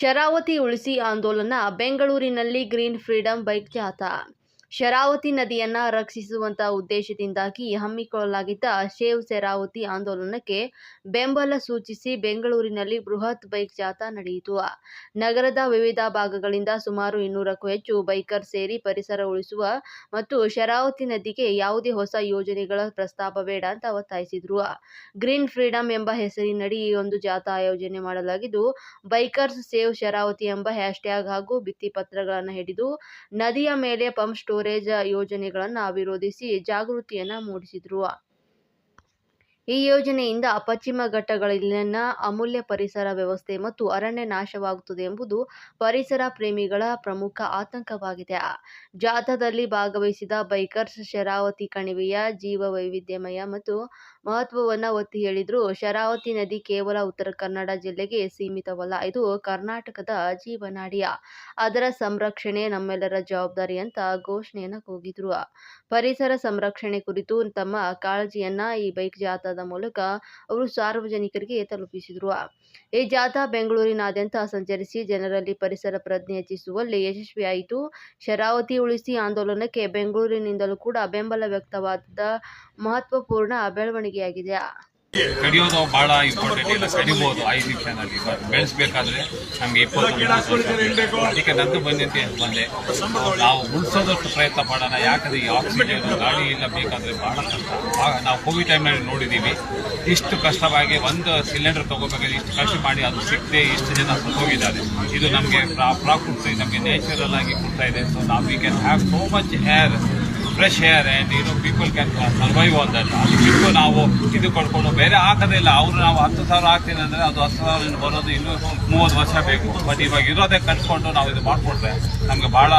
ಶರಾವತಿ ಉಳಿಸಿ ಆಂದೋಲನ ಬೆಂಗಳೂರಿನಲ್ಲಿ ಗ್ರೀನ್ ಫ್ರೀಡಂ ಬೈಕ್ ಜಾಥಾ ಶರಾವತಿ ನದಿಯನ್ನ ರಕ್ಷಿಸುವಂತ ಉದ್ದೇಶದಿಂದಾಗಿ ಹಮ್ಮಿಕೊಳ್ಳಲಾಗಿದ್ದ ಶೇವ್ ಶರಾವತಿ ಆಂದೋಲನಕ್ಕೆ ಬೆಂಬಲ ಸೂಚಿಸಿ ಬೆಂಗಳೂರಿನಲ್ಲಿ ಬೃಹತ್ ಬೈಕ್ ಜಾಥಾ ನಡೆಯಿತು. ನಗರದ ವಿವಿಧ ಭಾಗಗಳಿಂದ ಸುಮಾರು ಇನ್ನೂರಕ್ಕೂ ಹೆಚ್ಚು ಬೈಕರ್ ಸೇರಿ ಪರಿಸರ ಉಳಿಸುವ ಮತ್ತು ಶರಾವತಿ ನದಿಗೆ ಯಾವುದೇ ಹೊಸ ಯೋಜನೆಗಳ ಪ್ರಸ್ತಾಪ ಬೇಡ ಅಂತ ಒತ್ತಾಯಿಸಿದ್ರು. ಗ್ರೀನ್ ಫ್ರೀಡಂ ಎಂಬ ಹೆಸರಿನಡಿ ಈ ಒಂದು ಜಾಥಾ ಆಯೋಜನೆ ಮಾಡಲಾಗಿದ್ದು, ಬೈಕರ್ಸ್ ಸೇವ್ ಶರಾವತಿ ಎಂಬ ಹ್ಯಾಶ್ಟ್ಯಾಗ್ ಹಾಗೂ ಭಿತ್ತಿಪತ್ರಗಳನ್ನು ಹಿಡಿದು ನದಿಯ ಮೇಲೆ ಪಂಪ್ ಸ್ಟೋರೇಜ್ ಯೋಜನೆಗಳನ್ನು ವಿರೋಧಿಸಿ ಜಾಗೃತಿಯನ್ನ ಮೂಡಿಸಿದ್ರು. ಈ ಯೋಜನೆಯಿಂದ ಪಶ್ಚಿಮ ಘಟ್ಟಗಳಲ್ಲಿನ ಅಮೂಲ್ಯ ಪರಿಸರ ವ್ಯವಸ್ಥೆ ಮತ್ತು ಅರಣ್ಯ ನಾಶವಾಗುತ್ತದೆ ಎಂಬುದು ಪರಿಸರ ಪ್ರೇಮಿಗಳ ಪ್ರಮುಖ ಆತಂಕವಾಗಿದೆ. ಜಾಥಾದಲ್ಲಿ ಭಾಗವಹಿಸಿದ ಬೈಕರ್ಸ್ ಶರಾವತಿ ಕಣಿವೆಯ ಜೀವ ವೈವಿಧ್ಯಮಯ ಮತ್ತು ಮಹತ್ವವನ್ನು ಒತ್ತಿ ಹೇಳಿದ್ರು. ಶರಾವತಿ ನದಿ ಕೇವಲ ಉತ್ತರ ಕನ್ನಡ ಜಿಲ್ಲೆಗೆ ಸೀಮಿತವಲ್ಲ, ಇದು ಕರ್ನಾಟಕದ ಜೀವನಾಡಿಯ. ಅದರ ಸಂರಕ್ಷಣೆ ನಮ್ಮೆಲ್ಲರ ಜವಾಬ್ದಾರಿ ಅಂತ ಘೋಷಣೆಯನ್ನ ಕೂಗಿದ್ರು. ಪರಿಸರ ಸಂರಕ್ಷಣೆ ಕುರಿತು ತಮ್ಮ ಕಾಳಜಿಯನ್ನ ಈ ಬೈಕ್ ಜಾಥಾದ ಮೂಲಕ ಅವರು ಸಾರ್ವಜನಿಕರಿಗೆ ತಲುಪಿಸಿದರು. ಈ ಜಾಥಾ ಬೆಂಗಳೂರಿನಾದ್ಯಂತ ಸಂಚರಿಸಿ ಜನರಲ್ಲಿ ಪರಿಸರ ಪ್ರಜ್ಞೆ ಹೆಚ್ಚಿಸುವಲ್ಲಿ ಯಶಸ್ವಿಯಾಯಿತು. ಶರಾವತಿ ಉಳಿಸಿ ಆಂದೋಲನಕ್ಕೆ ಬೆಂಗಳೂರಿನಿಂದಲೂ ಕೂಡ ಬೆಂಬಲ ವ್ಯಕ್ತವಾದ ಮಹತ್ವಪೂರ್ಣ ಬೆಳವಣಿಗೆಯಾಗಿದೆ. ಕಡಿಯೋದು ಬಹಳ ಇಂಪಾರ್ಟೆಂಟ್ ಇಲ್ಲ ಕಡಿಬೋದು. ಐದು ಬಟ್ ಬೆಳೆಸ್ಬೇಕಾದ್ರೆ ನಮ್ಗೆ ಇಪ್ಪತ್ತು ಮೂವತ್ತು ವರ್ಷ ಬೇಕು. ಅದಕ್ಕೆ ನಂದು ಬಂದಿದ್ದೆ ಬಂದೆ. ನಾವು ಉಳಿಸೋದಷ್ಟು ಪ್ರಯತ್ನ ಮಾಡೋಣ. ಯಾಕಂದ್ರೆ ಈ ಆಕ್ಸಿಜನ್ ಗಾಳಿ ಇಲ್ಲ ಬೇಕಾದ್ರೆ ಬಹಳ ಕಷ್ಟ. ನಾವು ಕೋವಿಡ್ ಟೈಮ್ನಲ್ಲಿ ನೋಡಿದ್ದೀವಿ ಇಷ್ಟು ಕಷ್ಟವಾಗಿ ಒಂದು ಸಿಲಿಂಡರ್ ತಗೋಬೇಕಾದ್ರೆ ಇಷ್ಟು ಖರ್ಚು ಮಾಡಿ ಅದು ಸಿಕ್ಕದೆ ಇಷ್ಟು ಜನ ಹೋಗಿದ್ದಾರೆ ಇದು ನಮಗೆ ಪ್ರಾಕೃತಿ ನಮಗೆ ನ್ಯಾಚುರಲ್ ಆಗಿ ಕೊಡ್ತಾ ಇದೆ. ಸೊ ನಾವು we can have so much air fresh air and no people can survive on that ನಾವು ಇದು ಕೊಡ್ಕೊಂಡು ಬೇರೆ ಹಾಕೋದಿಲ್ಲ ಅವರು ನಾವು ಹತ್ತು ಸಾವಿರ ಹಾಕ್ತೀನಿ ಅಂದರೆ ಅದು ಹತ್ತು ಸಾವಿರ ಬರೋದು ಇನ್ನೂ ಮೂವತ್ತು ವರ್ಷ ಬೇಕು. ಬಟ್ ಇವಾಗ ಇರೋದೇ ಕಟ್ಕೊಂಡು ನಾವು ಇದು ಮಾಡಿಕೊಟ್ರೆ ನಮಗೆ ಭಾಳ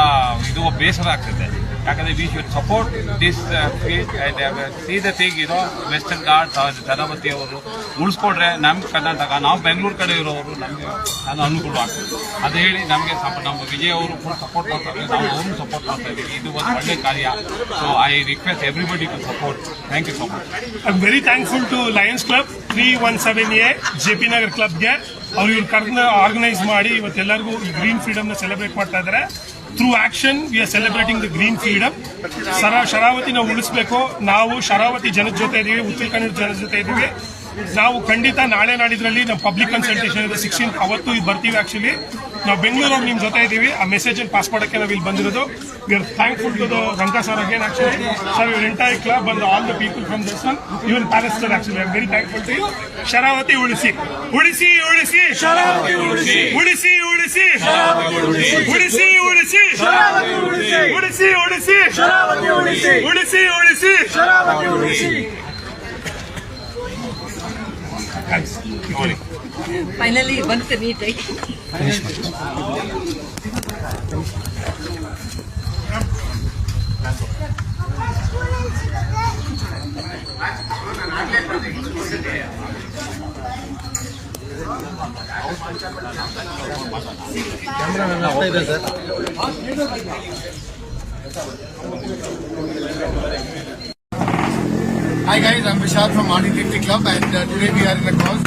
ಇದು ಬೇಸರ ಆಗ್ತದೆ. ಯಾಕಂದರೆ we should support this field and see the thing ಇರೋ ವೆಸ್ಟರ್ನ್ ಗಾರ್ಡ್ಸ್ ಧನವತಿ ಅವರು ಉಳಿಸ್ಕೊಂಡ್ರೆ ನಮ್ಮ ಕರ್ನಾಟಕ, ನಾವು ಬೆಂಗಳೂರು ಕಡೆ ಇರೋರು ನಮಗೆ ಅದು ಅನುಕೂಲ ಆಗ್ತದೆ. ಅದು ಹೇಳಿ ನಮಗೆ ಸ್ವಲ್ಪ ನಮ್ಮ ವಿಜಯ್ ಅವರು ಫುಲ್ ಸಪೋರ್ಟ್ ಮಾಡ್ತಾರೆ. ನಾವು ಅವ್ರನ್ನ ಸಪೋರ್ಟ್ ಮಾಡ್ತಾ ಇದ್ದೀವಿ ಇದು ಒಂದು ಒಳ್ಳೆ ಕಾರ್ಯ. So I request everybody to support thank you so much I very thankful to lions club three one seven A J P Nagar ಕ್ಲಬ್ಗೆ ಅವ್ರು ಇವ್ರು ಕರ್ನ ಆರ್ಗನೈಸ್ ಮಾಡಿ ಇವತ್ತೆಲ್ಲರಿಗೂ ಈ ಗ್ರೀನ್ನ ಸೆಲೆಬ್ರೇಟ್ ಮಾಡ್ತಾ ಇದ್ದಾರೆ through action we are celebrating the green freedom sir, Sharavati ನಾವು ಉಳಿಸ್ಬೇಕು. ನಾವು ಶರಾವತಿ ಜನದ ಜೊತೆ ಇದೀವಿ ಉತ್ತರ ಕನ್ನಡ ಜನದ ಜೊತೆ ಇದೀವಿ ನಾವು ಖಂಡಿತ ನಾಳೆ ನಾಡಿದ್ರಲ್ಲಿ ನಮ್ಮ ಪಬ್ಲಿಕ್ ಕನ್ಸಲ್ಟೇಷನ್ ಇದೆ ಸಿಕ್ಸ್ಟೀನ್ ಅವತ್ತು ಇದು ಬರ್ತೀವಿ ಆಕ್ಚುಲಿ ನಾವು ಬೆಂಗಳೂರಲ್ಲಿ ನಿಮ್ಮ ಜೊತೆ ಇದ್ದೀವಿ ಆ ಮೆಸೇಜನ್ನು ಪಾಸ್ ಮಾಡೋಕ್ಕೆ ನಾವು ಇಲ್ಲಿ ಬಂದಿರೋದು. We are thankful to the Ranka sir again actually sir ಇವ್ರ entire club and all the people from sun even ಪ್ಯಾಲೆಸ್ಟರ್ actually I very thankful to Sharavati ಉಳಿಸಿ ಉಳಿಸಿ ಉಳಿಸಿ ಶರಾವತಿ ಉಳಿಸಿ ಉಳಿಸಿ ಉಳಿಸಿ ಉಳಿಸಿ ಉಳಿಸಿ ಉಳಿಸಿ ಉಳಿಸಿ ಶರಾವತಿ ಉಳಿಸಿ ಉಳಿಸಿ ಉಳಿಸಿ ಶರಾವತಿ ಉಳಿಸಿ Good morning. Finally, one can meeting. Finish Hi guys, I'm Vishal from Martin Fifty Club and uh, today we are in a cause,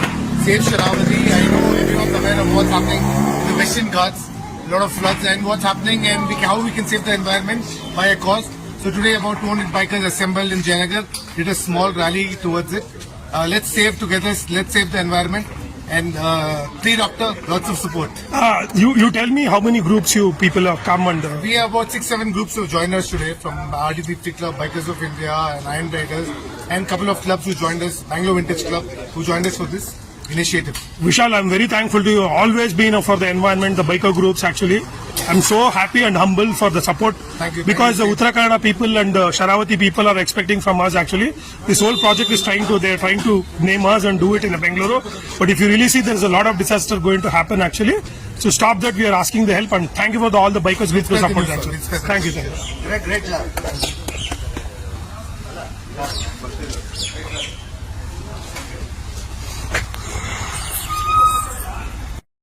Save Sharavati. I know everyone's aware of what's happening in the Western Ghats, a lot of floods and what's happening and we, how we can save the environment by a cause. So today about 200 bikers assembled in Janagar, did a small rally towards it. Uh, let's save together, let's save the environment and uh, three doctor, lots of support. Uh, you you tell me how many groups you people have come uh, We have about six, seven groups who joined us today from RD50 Club, Bikers of India, and Iron Riders, and couple of clubs who joined us, Bangalore Vintage Club, who joined us for this initiative. Vishal, I'm very thankful to you. Always been for the environment, the biker groups actually. I'm so happy and humble for the support. Thank you. Because the Uttarakhand people and uh, the Sharavati people are expecting from us actually. This whole project is trying to, they're trying to name us and do it in Bangalore. But if you really see, there's a lot of disaster going to happen actually. So stop that. We are asking the help and thank you for the, all the bikers with the support actually. Thank you. Thank you. Great, great job.